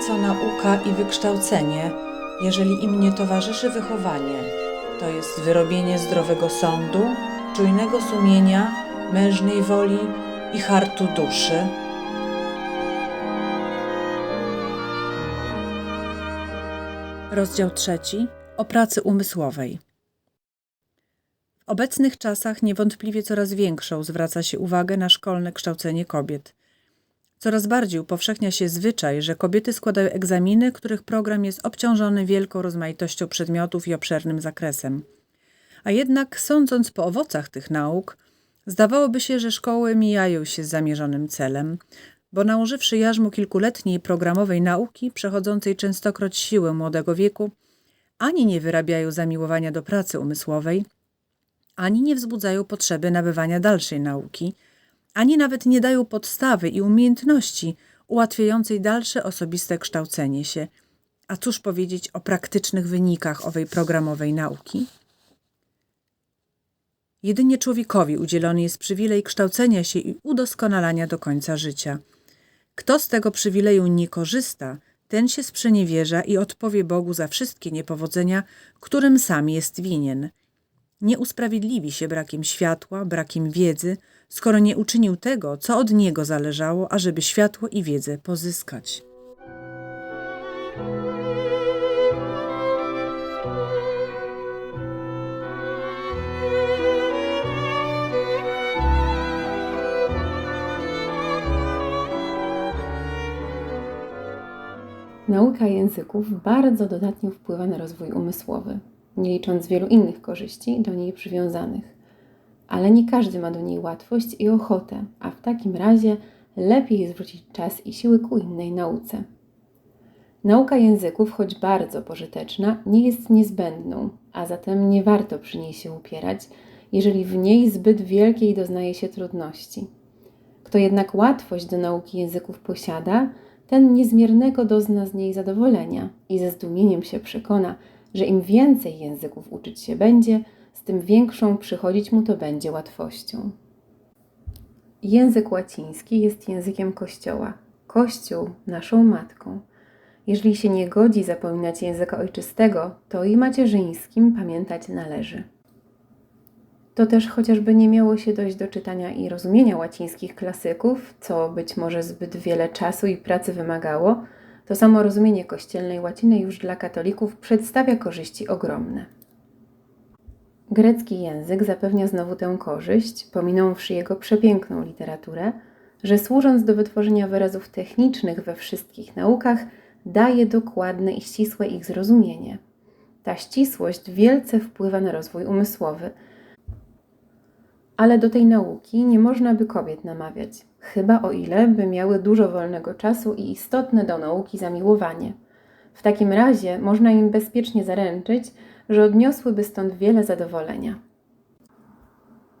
Co nauka i wykształcenie, jeżeli im nie towarzyszy wychowanie? To jest wyrobienie zdrowego sądu, czujnego sumienia, mężnej woli i hartu duszy. Rozdział trzeci o pracy umysłowej. W obecnych czasach niewątpliwie coraz większą zwraca się uwagę na szkolne kształcenie kobiet. Coraz bardziej upowszechnia się zwyczaj, że kobiety składają egzaminy, których program jest obciążony wielką rozmaitością przedmiotów i obszernym zakresem. A jednak, sądząc po owocach tych nauk, zdawałoby się, że szkoły mijają się z zamierzonym celem, bo nałożywszy jarzmo kilkuletniej programowej nauki, przechodzącej częstokroć siłę młodego wieku, ani nie wyrabiają zamiłowania do pracy umysłowej, ani nie wzbudzają potrzeby nabywania dalszej nauki, ani nawet nie dają podstawy i umiejętności ułatwiającej dalsze osobiste kształcenie się. A cóż powiedzieć o praktycznych wynikach owej programowej nauki? Jedynie człowiekowi udzielony jest przywilej kształcenia się i udoskonalania do końca życia. Kto z tego przywileju nie korzysta, ten się sprzeniewierza i odpowie Bogu za wszystkie niepowodzenia, którym sam jest winien. Nie usprawiedliwi się brakiem światła, brakiem wiedzy, skoro nie uczynił tego, co od niego zależało, ażeby światło i wiedzę pozyskać. Nauka języków bardzo dodatnio wpływa na rozwój umysłowy, nie licząc wielu innych korzyści do niej przywiązanych. Ale nie każdy ma do niej łatwość i ochotę, a w takim razie lepiej zwrócić czas i siły ku innej nauce. Nauka języków, choć bardzo pożyteczna, nie jest niezbędną, a zatem nie warto przy niej się upierać, jeżeli w niej zbyt wielkiej doznaje się trudności. Kto jednak łatwość do nauki języków posiada, ten niezmiernego dozna z niej zadowolenia i ze zdumieniem się przekona, że im więcej języków uczyć się będzie, z tym większą przychodzić mu to będzie łatwością. Język łaciński jest językiem Kościoła. Kościół naszą matką. Jeżeli się nie godzi zapominać języka ojczystego, to i macierzyńskim pamiętać należy. To też chociażby nie miało się dojść do czytania i rozumienia łacińskich klasyków, co być może zbyt wiele czasu i pracy wymagało, to samo rozumienie kościelnej łaciny już dla katolików przedstawia korzyści ogromne. Grecki język zapewnia znowu tę korzyść, pominąwszy jego przepiękną literaturę, że służąc do wytworzenia wyrazów technicznych we wszystkich naukach, daje dokładne i ścisłe ich zrozumienie. Ta ścisłość wielce wpływa na rozwój umysłowy – ale do tej nauki nie można by kobiet namawiać, chyba o ile by miały dużo wolnego czasu i istotne do nauki zamiłowanie. W takim razie można im bezpiecznie zaręczyć, że odniosłyby stąd wiele zadowolenia.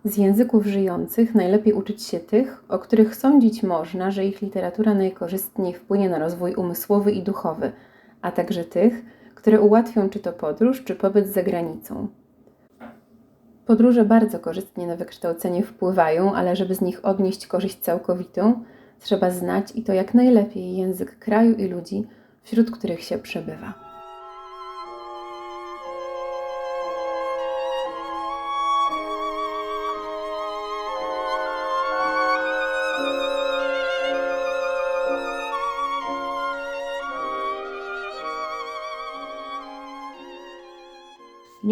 Z języków żyjących najlepiej uczyć się tych, o których sądzić można, że ich literatura najkorzystniej wpłynie na rozwój umysłowy i duchowy, a także tych, które ułatwią czy to podróż, czy pobyt za granicą. Podróże bardzo korzystnie na wykształcenie wpływają, ale żeby z nich odnieść korzyść całkowitą, trzeba znać i to jak najlepiej język kraju i ludzi, wśród których się przebywa.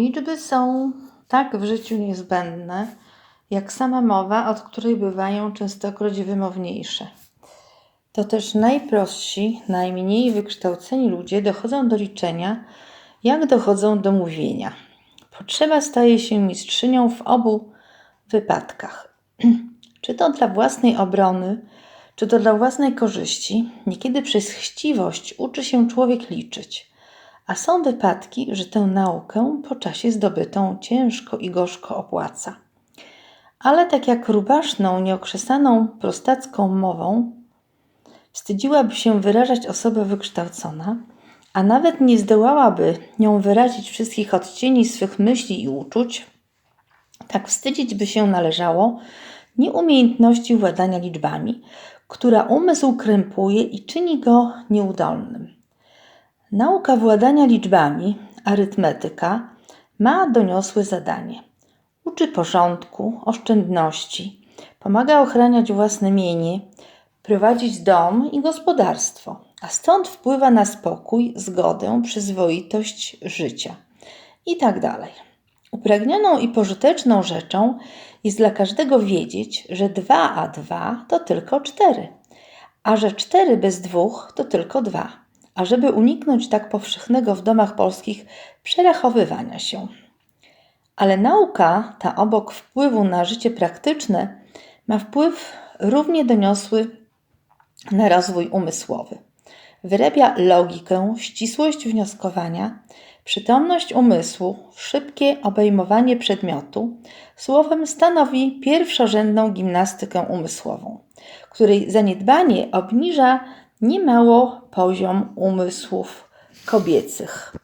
Liczby są tak w życiu niezbędne, jak sama mowa, od której bywają częstokroć wymowniejsze. To też najprostsi, najmniej wykształceni ludzie dochodzą do liczenia, jak dochodzą do mówienia. Potrzeba staje się mistrzynią w obu wypadkach. czy to dla własnej obrony, czy to dla własnej korzyści, niekiedy przez chciwość uczy się człowiek liczyć – a są wypadki, że tę naukę po czasie zdobytą ciężko i gorzko opłaca. Ale tak jak rubaszną, nieokrzesaną prostacką mową wstydziłaby się wyrażać osoba wykształcona, a nawet nie zdołałaby nią wyrazić wszystkich odcieni swych myśli i uczuć, tak wstydzić by się należało nieumiejętności władania liczbami, która umysł krępuje i czyni go nieudolnym. Nauka władania liczbami, arytmetyka, ma doniosłe zadanie. Uczy porządku, oszczędności, pomaga ochraniać własne mienie, prowadzić dom i gospodarstwo, a stąd wpływa na spokój, zgodę, przyzwoitość życia. I tak. Upragnioną i pożyteczną rzeczą jest dla każdego wiedzieć, że 2 a 2 to tylko 4, a że 4 bez 2 to tylko 2, a żeby uniknąć tak powszechnego w domach polskich przerachowywania się. Ale nauka ta obok wpływu na życie praktyczne ma wpływ równie doniosły na rozwój umysłowy. Wyrabia logikę, ścisłość wnioskowania, przytomność umysłu, szybkie obejmowanie przedmiotu, słowem stanowi pierwszorzędną gimnastykę umysłową, której zaniedbanie obniża niemało poziom umysłów kobiecych.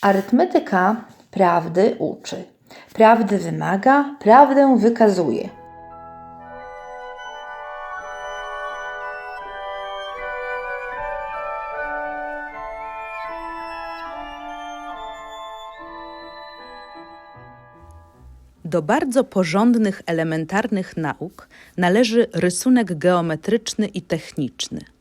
Arytmetyka prawdy uczy, prawdy wymaga, prawdę wykazuje. Do bardzo porządnych, elementarnych nauk należy rysunek geometryczny i techniczny.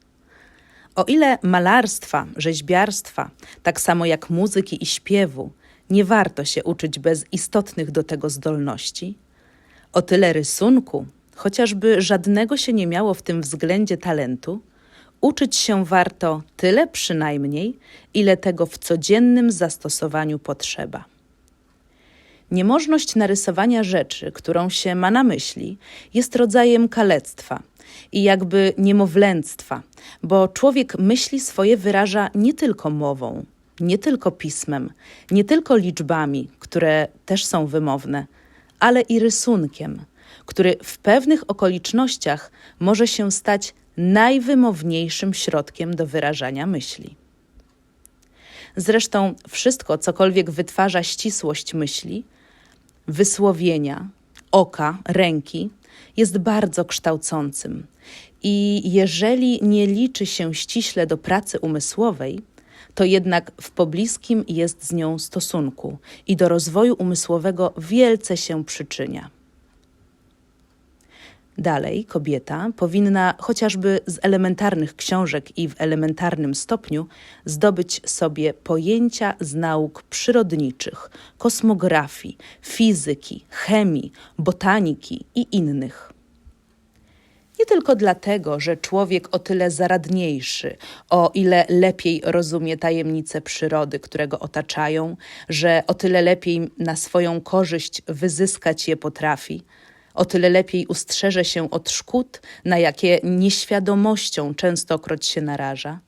O ile malarstwa, rzeźbiarstwa, tak samo jak muzyki i śpiewu, nie warto się uczyć bez istotnych do tego zdolności, o tyle rysunku, chociażby żadnego się nie miało w tym względzie talentu, uczyć się warto tyle przynajmniej, ile tego w codziennym zastosowaniu potrzeba. Niemożność narysowania rzeczy, którą się ma na myśli, jest rodzajem kalectwa i jakby niemowlęctwa, bo człowiek myśli swoje wyraża nie tylko mową, nie tylko pismem, nie tylko liczbami, które też są wymowne, ale i rysunkiem, który w pewnych okolicznościach może się stać najwymowniejszym środkiem do wyrażania myśli. Zresztą wszystko, cokolwiek wytwarza ścisłość myśli, wysłowienia, oka, ręki, jest bardzo kształcącym. I jeżeli nie liczy się ściśle do pracy umysłowej, to jednak w pobliskim jest z nią stosunku i do rozwoju umysłowego wielce się przyczynia. Dalej, kobieta powinna chociażby z elementarnych książek i w elementarnym stopniu zdobyć sobie pojęcia z nauk przyrodniczych, kosmografii, fizyki, chemii, botaniki i innych. Nie tylko dlatego, że człowiek o tyle zaradniejszy, o ile lepiej rozumie tajemnice przyrody, które go otaczają, że o tyle lepiej na swoją korzyść wyzyskać je potrafi, o tyle lepiej ustrzeże się od szkód, na jakie nieświadomością częstokroć się naraża,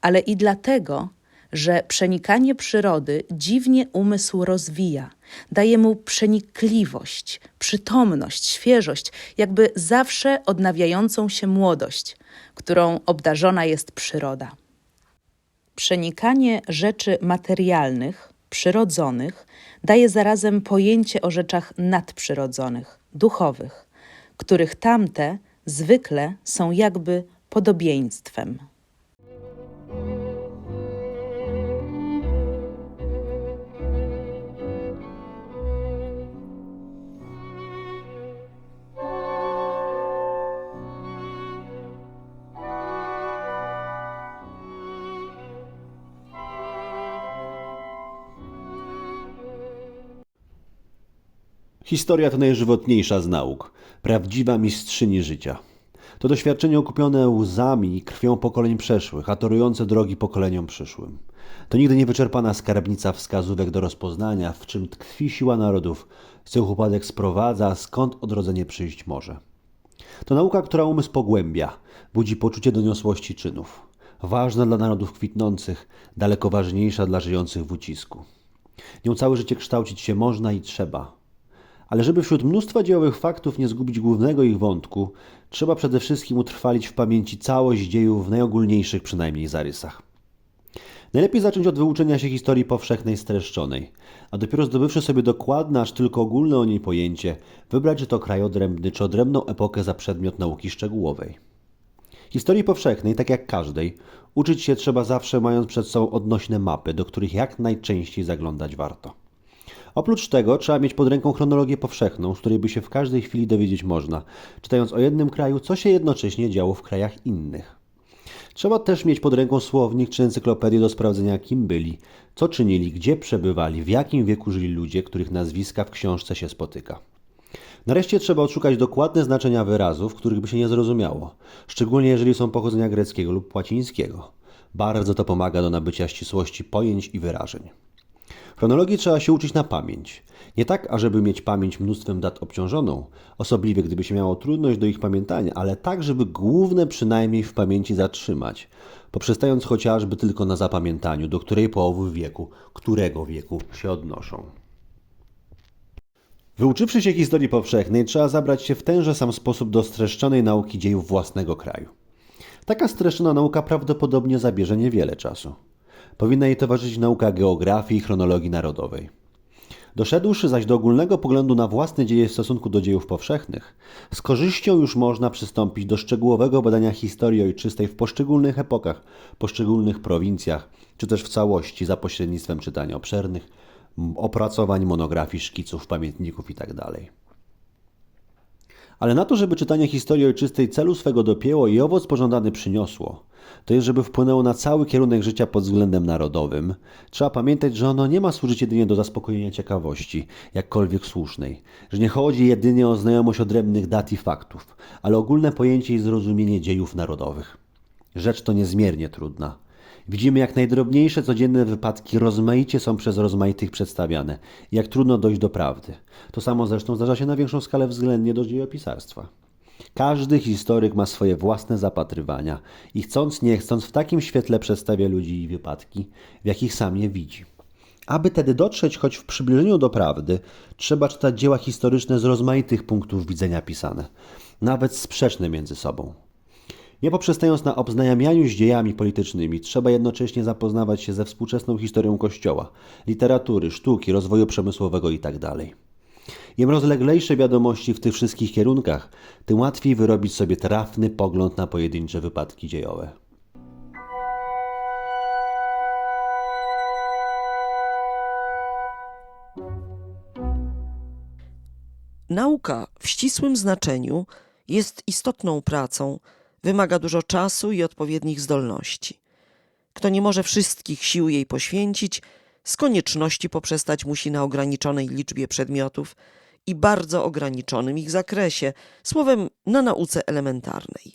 ale i dlatego, że przenikanie przyrody dziwnie umysł rozwija, daje mu przenikliwość, przytomność, świeżość, jakby zawsze odnawiającą się młodość, którą obdarzona jest przyroda. Przenikanie rzeczy materialnych, przyrodzonych, daje zarazem pojęcie o rzeczach nadprzyrodzonych, duchowych, których tamte zwykle są jakby podobieństwem. Historia to najżywotniejsza z nauk, prawdziwa mistrzyni życia. To doświadczenie okupione łzami i krwią pokoleń przeszłych, a torujące drogi pokoleniom przyszłym. To nigdy niewyczerpana skarbnica wskazówek do rozpoznania, w czym tkwi siła narodów, z których upadek sprowadza, skąd odrodzenie przyjść może. To nauka, która umysł pogłębia, budzi poczucie doniosłości czynów. Ważna dla narodów kwitnących, daleko ważniejsza dla żyjących w ucisku. Nią całe życie kształcić się można i trzeba, ale żeby wśród mnóstwa dziełowych faktów nie zgubić głównego ich wątku, trzeba przede wszystkim utrwalić w pamięci całość dziejów w najogólniejszych przynajmniej zarysach. Najlepiej zacząć od wyuczenia się historii powszechnej streszczonej, a dopiero zdobywszy sobie dokładne, aż tylko ogólne o niej pojęcie, wybrać, czy to kraj odrębny, czy odrębną epokę za przedmiot nauki szczegółowej. Historii powszechnej, tak jak każdej, uczyć się trzeba zawsze mając przed sobą odnośne mapy, do których jak najczęściej zaglądać warto. Oprócz tego trzeba mieć pod ręką chronologię powszechną, z której by się w każdej chwili dowiedzieć można, czytając o jednym kraju, co się jednocześnie działo w krajach innych. Trzeba też mieć pod ręką słownik czy encyklopedię do sprawdzenia, kim byli, co czynili, gdzie przebywali, w jakim wieku żyli ludzie, których nazwiska w książce się spotyka. Nareszcie trzeba odszukać dokładne znaczenia wyrazów, których by się nie zrozumiało, szczególnie jeżeli są pochodzenia greckiego lub łacińskiego. Bardzo to pomaga do nabycia ścisłości pojęć i wyrażeń. Chronologii trzeba się uczyć na pamięć. Nie tak, ażeby mieć pamięć mnóstwem dat obciążoną, osobliwie gdyby się miało trudność do ich pamiętania, ale tak, żeby główne przynajmniej w pamięci zatrzymać, poprzestając chociażby tylko na zapamiętaniu, do której połowy wieku, którego wieku się odnoszą. Wyuczywszy się historii powszechnej, trzeba zabrać się w tenże sam sposób do streszczonej nauki dziejów własnego kraju. Taka streszczona nauka prawdopodobnie zabierze niewiele czasu. Powinna jej towarzyszyć nauka geografii i chronologii narodowej. Doszedłszy zaś do ogólnego poglądu na własne dzieje w stosunku do dziejów powszechnych, z korzyścią już można przystąpić do szczegółowego badania historii ojczystej w poszczególnych epokach, poszczególnych prowincjach, czy też w całości za pośrednictwem czytania obszernych, opracowań, monografii, szkiców, pamiętników itd. Ale na to, żeby czytanie historii ojczystej celu swego dopięło i owoc pożądany przyniosło, to jest, żeby wpłynęło na cały kierunek życia pod względem narodowym, trzeba pamiętać, że ono nie ma służyć jedynie do zaspokojenia ciekawości, jakkolwiek słusznej, że nie chodzi jedynie o znajomość odrębnych dat i faktów, ale ogólne pojęcie i zrozumienie dziejów narodowych. Rzecz to niezmiernie trudna. Widzimy, jak najdrobniejsze codzienne wypadki rozmaicie są przez rozmaitych przedstawiane jak trudno dojść do prawdy. To samo zresztą zdarza się na większą skalę względnie do dziejopisarstwa. Każdy historyk ma swoje własne zapatrywania i chcąc nie chcąc w takim świetle przedstawia ludzi i wypadki, w jakich sam je widzi. Aby tedy dotrzeć choć w przybliżeniu do prawdy, trzeba czytać dzieła historyczne z rozmaitych punktów widzenia pisane, nawet sprzeczne między sobą. Nie poprzestając na obznajamianiu z dziejami politycznymi, trzeba jednocześnie zapoznawać się ze współczesną historią Kościoła, literatury, sztuki, rozwoju przemysłowego itd. Im rozleglejsze wiadomości w tych wszystkich kierunkach, tym łatwiej wyrobić sobie trafny pogląd na pojedyncze wypadki dziejowe. Nauka w ścisłym znaczeniu jest istotną pracą, wymaga dużo czasu i odpowiednich zdolności. Kto nie może wszystkich sił jej poświęcić, z konieczności poprzestać musi na ograniczonej liczbie przedmiotów i bardzo ograniczonym ich zakresie, słowem na nauce elementarnej.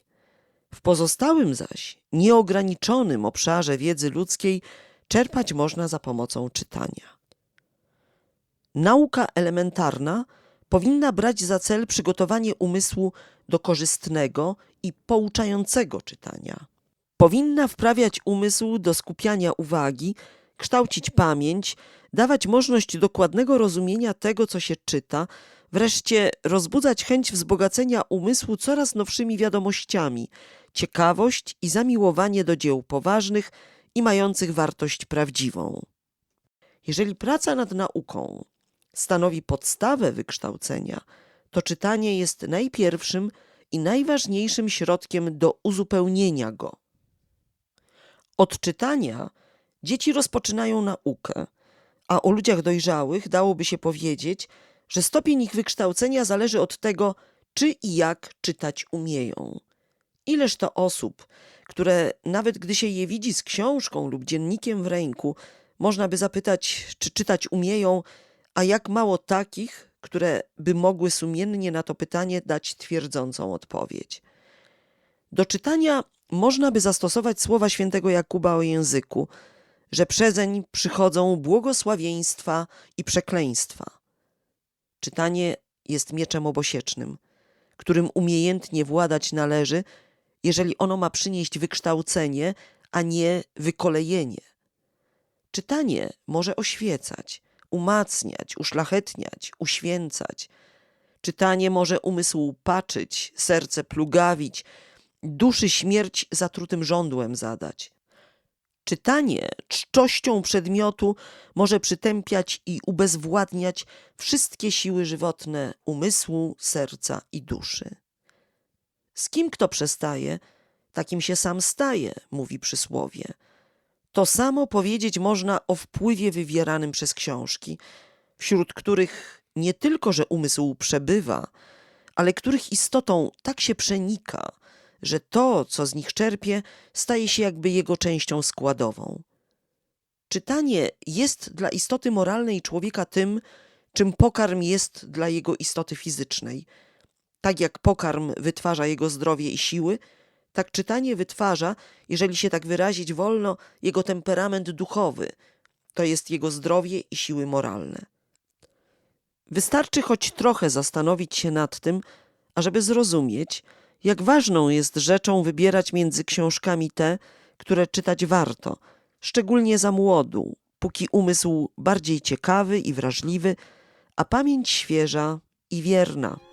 W pozostałym zaś, nieograniczonym obszarze wiedzy ludzkiej czerpać można za pomocą czytania. Nauka elementarna powinna brać za cel przygotowanie umysłu do korzystnego i pouczającego czytania. Powinna wprawiać umysł do skupiania uwagi, kształcić pamięć, dawać możliwość dokładnego rozumienia tego, co się czyta, wreszcie rozbudzać chęć wzbogacenia umysłu coraz nowszymi wiadomościami, ciekawość i zamiłowanie do dzieł poważnych i mających wartość prawdziwą. Jeżeli praca nad nauką stanowi podstawę wykształcenia, to czytanie jest najpierwszym i najważniejszym środkiem do uzupełnienia go. Od czytania dzieci rozpoczynają naukę, a o ludziach dojrzałych dałoby się powiedzieć, że stopień ich wykształcenia zależy od tego, czy i jak czytać umieją. Ileż to osób, które nawet gdy się je widzi z książką lub dziennikiem w ręku, można by zapytać, czy czytać umieją, a jak mało takich, które by mogły sumiennie na to pytanie dać twierdzącą odpowiedź. Do czytania można by zastosować słowa świętego Jakuba o języku, że przezeń przychodzą błogosławieństwa i przekleństwa. Czytanie jest mieczem obosiecznym, którym umiejętnie władać należy, jeżeli ono ma przynieść wykształcenie, a nie wykolejenie. Czytanie może oświecać, umacniać, uszlachetniać, uświęcać. Czytanie może umysł paczyć, serce plugawić, duszy śmierć zatrutym żądłem zadać. Czytanie czczością przedmiotu może przytępiać i ubezwładniać wszystkie siły żywotne umysłu, serca i duszy. Z kim kto przestaje, takim się sam staje, mówi przysłowie. To samo powiedzieć można o wpływie wywieranym przez książki, wśród których nie tylko, że umysł przebywa, ale których istotą tak się przenika, że to, co z nich czerpie, staje się jakby jego częścią składową. Czytanie jest dla istoty moralnej człowieka tym, czym pokarm jest dla jego istoty fizycznej. Tak jak pokarm wytwarza jego zdrowie i siły, tak czytanie wytwarza, jeżeli się tak wyrazić wolno, jego temperament duchowy, to jest jego zdrowie i siły moralne. Wystarczy choć trochę zastanowić się nad tym, ażeby zrozumieć, jak ważną jest rzeczą wybierać między książkami te, które czytać warto, szczególnie za młodu, póki umysł bardziej ciekawy i wrażliwy, a pamięć świeża i wierna.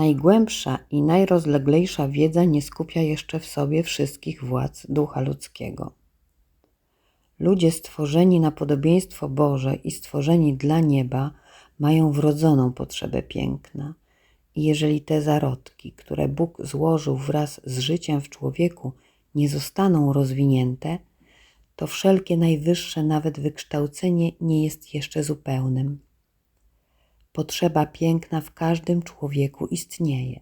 Najgłębsza i najrozleglejsza wiedza nie skupia jeszcze w sobie wszystkich władz ducha ludzkiego. Ludzie stworzeni na podobieństwo Boże i stworzeni dla nieba mają wrodzoną potrzebę piękna. I jeżeli te zarodki, które Bóg złożył wraz z życiem w człowieku, nie zostaną rozwinięte, to wszelkie najwyższe nawet wykształcenie nie jest jeszcze zupełnym. Potrzeba piękna w każdym człowieku istnieje.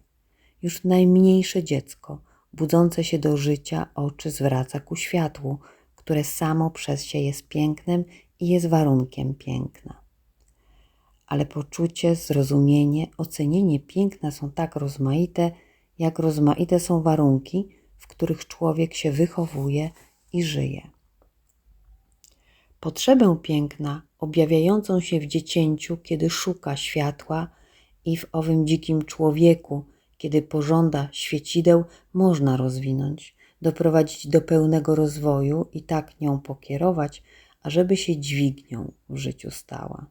Już najmniejsze dziecko, budzące się do życia, oczy zwraca ku światłu, które samo przez się jest pięknem i jest warunkiem piękna. Ale poczucie, zrozumienie, ocenienie piękna są tak rozmaite, jak rozmaite są warunki, w których człowiek się wychowuje i żyje. Potrzebę piękna, objawiającą się w dziecięciu, kiedy szuka światła, i w owym dzikim człowieku, kiedy pożąda świecideł, można rozwinąć, doprowadzić do pełnego rozwoju i tak nią pokierować, ażeby się dźwignią w życiu stała.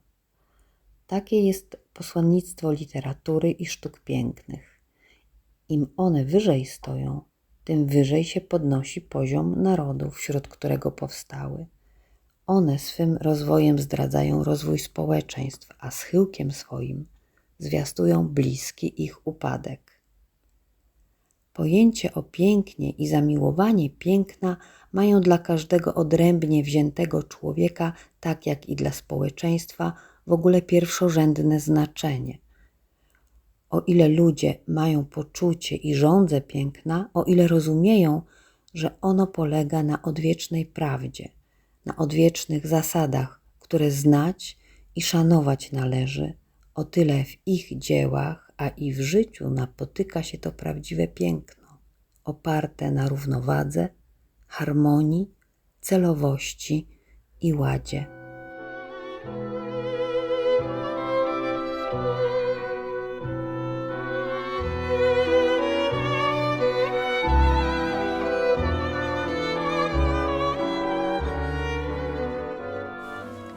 Takie jest posłannictwo literatury i sztuk pięknych. Im one wyżej stoją, tym wyżej się podnosi poziom narodu, wśród którego powstały. One swym rozwojem zdradzają rozwój społeczeństw, a schyłkiem swoim zwiastują bliski ich upadek. Pojęcie o pięknie i zamiłowanie piękna mają dla każdego odrębnie wziętego człowieka, tak jak i dla społeczeństwa, w ogóle pierwszorzędne znaczenie. O ile ludzie mają poczucie i żądzę piękna, o ile rozumieją, że ono polega na odwiecznej prawdzie, na odwiecznych zasadach, które znać i szanować należy, o tyle w ich dziełach, a i w życiu napotyka się to prawdziwe piękno, oparte na równowadze, harmonii, celowości i ładzie.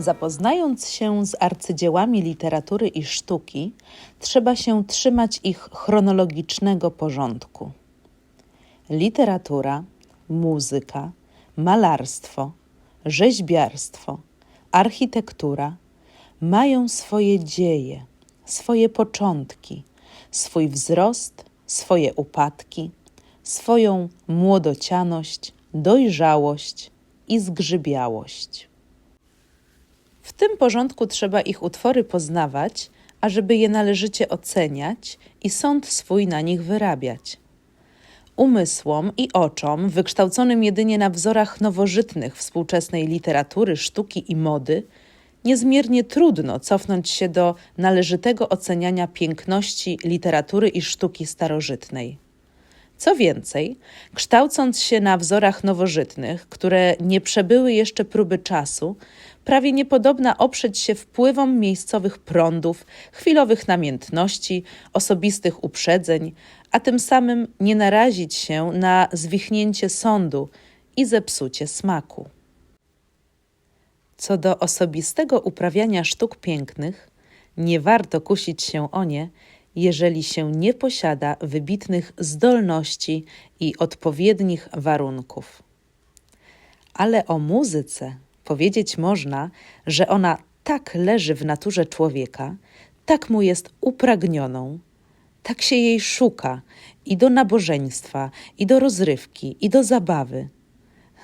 Zapoznając się z arcydziełami literatury i sztuki, trzeba się trzymać ich chronologicznego porządku. Literatura, muzyka, malarstwo, rzeźbiarstwo, architektura mają swoje dzieje, swoje początki, swój wzrost, swoje upadki, swoją młodocianość, dojrzałość i zgrzybiałość. W tym porządku trzeba ich utwory poznawać, ażeby je należycie oceniać i sąd swój na nich wyrabiać. Umysłom i oczom, wykształconym jedynie na wzorach nowożytnych współczesnej literatury, sztuki i mody, niezmiernie trudno cofnąć się do należytego oceniania piękności literatury i sztuki starożytnej. Co więcej, kształcąc się na wzorach nowożytnych, które nie przebyły jeszcze próby czasu, prawie niepodobna oprzeć się wpływom miejscowych prądów, chwilowych namiętności, osobistych uprzedzeń, a tym samym nie narazić się na zwichnięcie sądu i zepsucie smaku. Co do osobistego uprawiania sztuk pięknych, nie warto kusić się o nie, jeżeli się nie posiada wybitnych zdolności i odpowiednich warunków. Ale o muzyce powiedzieć można, że ona tak leży w naturze człowieka, tak mu jest upragnioną, tak się jej szuka i do nabożeństwa, i do rozrywki, i do zabawy,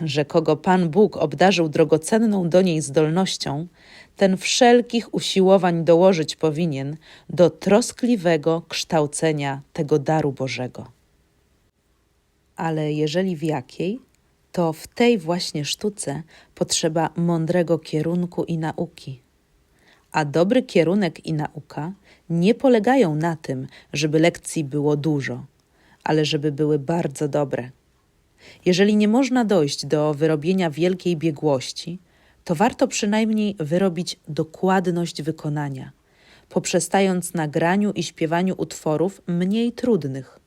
że kogo Pan Bóg obdarzył drogocenną do niej zdolnością, ten wszelkich usiłowań dołożyć powinien do troskliwego kształcenia tego daru Bożego. Ale jeżeli w jakiej, to w tej właśnie sztuce potrzeba mądrego kierunku i nauki. A dobry kierunek i nauka nie polegają na tym, żeby lekcji było dużo, ale żeby były bardzo dobre. Jeżeli nie można dojść do wyrobienia wielkiej biegłości, to warto przynajmniej wyrobić dokładność wykonania, poprzestając na graniu i śpiewaniu utworów mniej trudnych,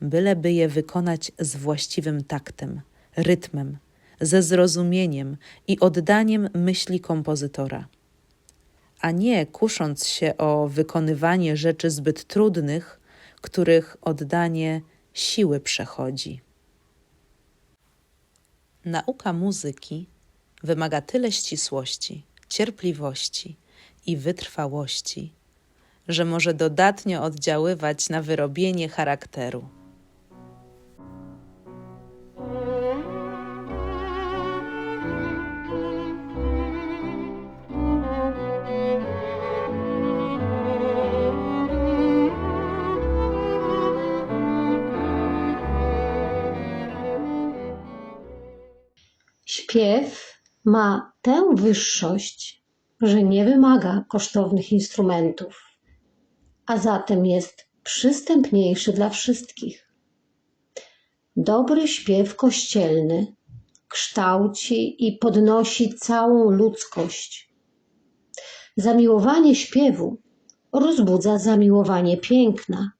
byleby je wykonać z właściwym taktem, rytmem, ze zrozumieniem i oddaniem myśli kompozytora, a nie kusząc się o wykonywanie rzeczy zbyt trudnych, których oddanie siły przechodzi. Nauka muzyki wymaga tyle ścisłości, cierpliwości i wytrwałości, że może dodatnio oddziaływać na wyrobienie charakteru. Śpiew ma tę wyższość, że nie wymaga kosztownych instrumentów, a zatem jest przystępniejszy dla wszystkich. Dobry śpiew kościelny kształci i podnosi całą ludzkość. Zamiłowanie śpiewu rozbudza zamiłowanie piękna,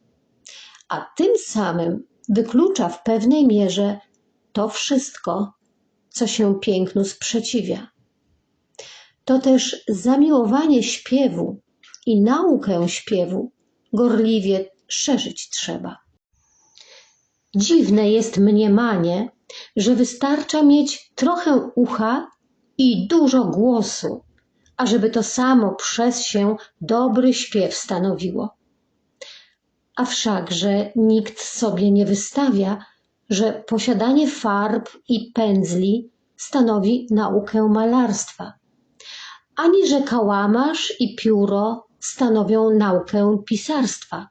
a tym samym wyklucza w pewnej mierze to wszystko, co się pięknu sprzeciwia. To też zamiłowanie śpiewu i naukę śpiewu gorliwie szerzyć trzeba. Dziwne jest mniemanie, że wystarcza mieć trochę ucha i dużo głosu, ażeby to samo przez się dobry śpiew stanowiło. A wszakże nikt sobie nie wystawia, że posiadanie farb i pędzli stanowi naukę malarstwa, ani że kałamarz i pióro stanowią naukę pisarstwa.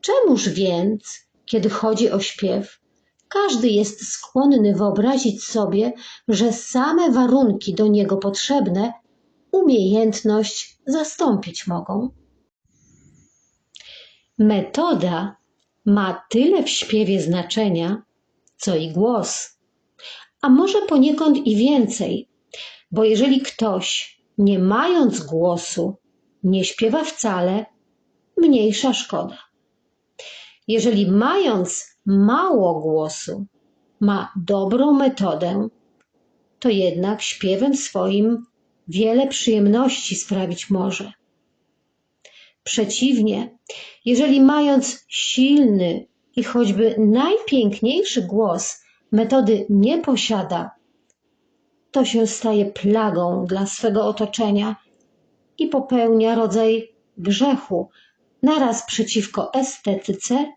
Czemuż więc, kiedy chodzi o śpiew, każdy jest skłonny wyobrazić sobie, że same warunki do niego potrzebne umiejętność zastąpić mogą? Metoda ma tyle w śpiewie znaczenia, co i głos, a może poniekąd i więcej, bo jeżeli ktoś, nie mając głosu, nie śpiewa wcale, mniejsza szkoda. Jeżeli mając mało głosu, ma dobrą metodę, to jednak śpiewem swoim wiele przyjemności sprawić może. Przeciwnie, jeżeli mając silny i choćby najpiękniejszy głos metody nie posiada, to się staje plagą dla swego otoczenia i popełnia rodzaj grzechu naraz przeciwko estetyce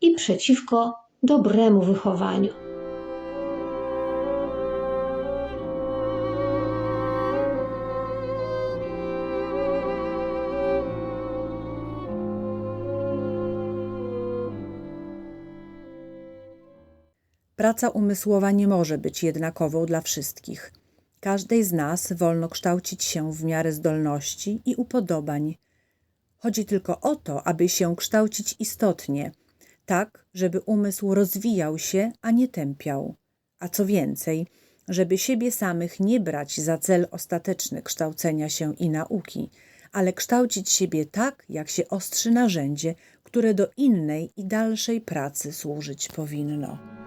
i przeciwko dobremu wychowaniu. Praca umysłowa nie może być jednakową dla wszystkich. Każdej z nas wolno kształcić się w miarę zdolności i upodobań. Chodzi tylko o to, aby się kształcić istotnie, tak, żeby umysł rozwijał się, a nie tępiał. A co więcej, żeby siebie samych nie brać za cel ostateczny kształcenia się i nauki, ale kształcić siebie tak, jak się ostrzy narzędzie, które do innej i dalszej pracy służyć powinno.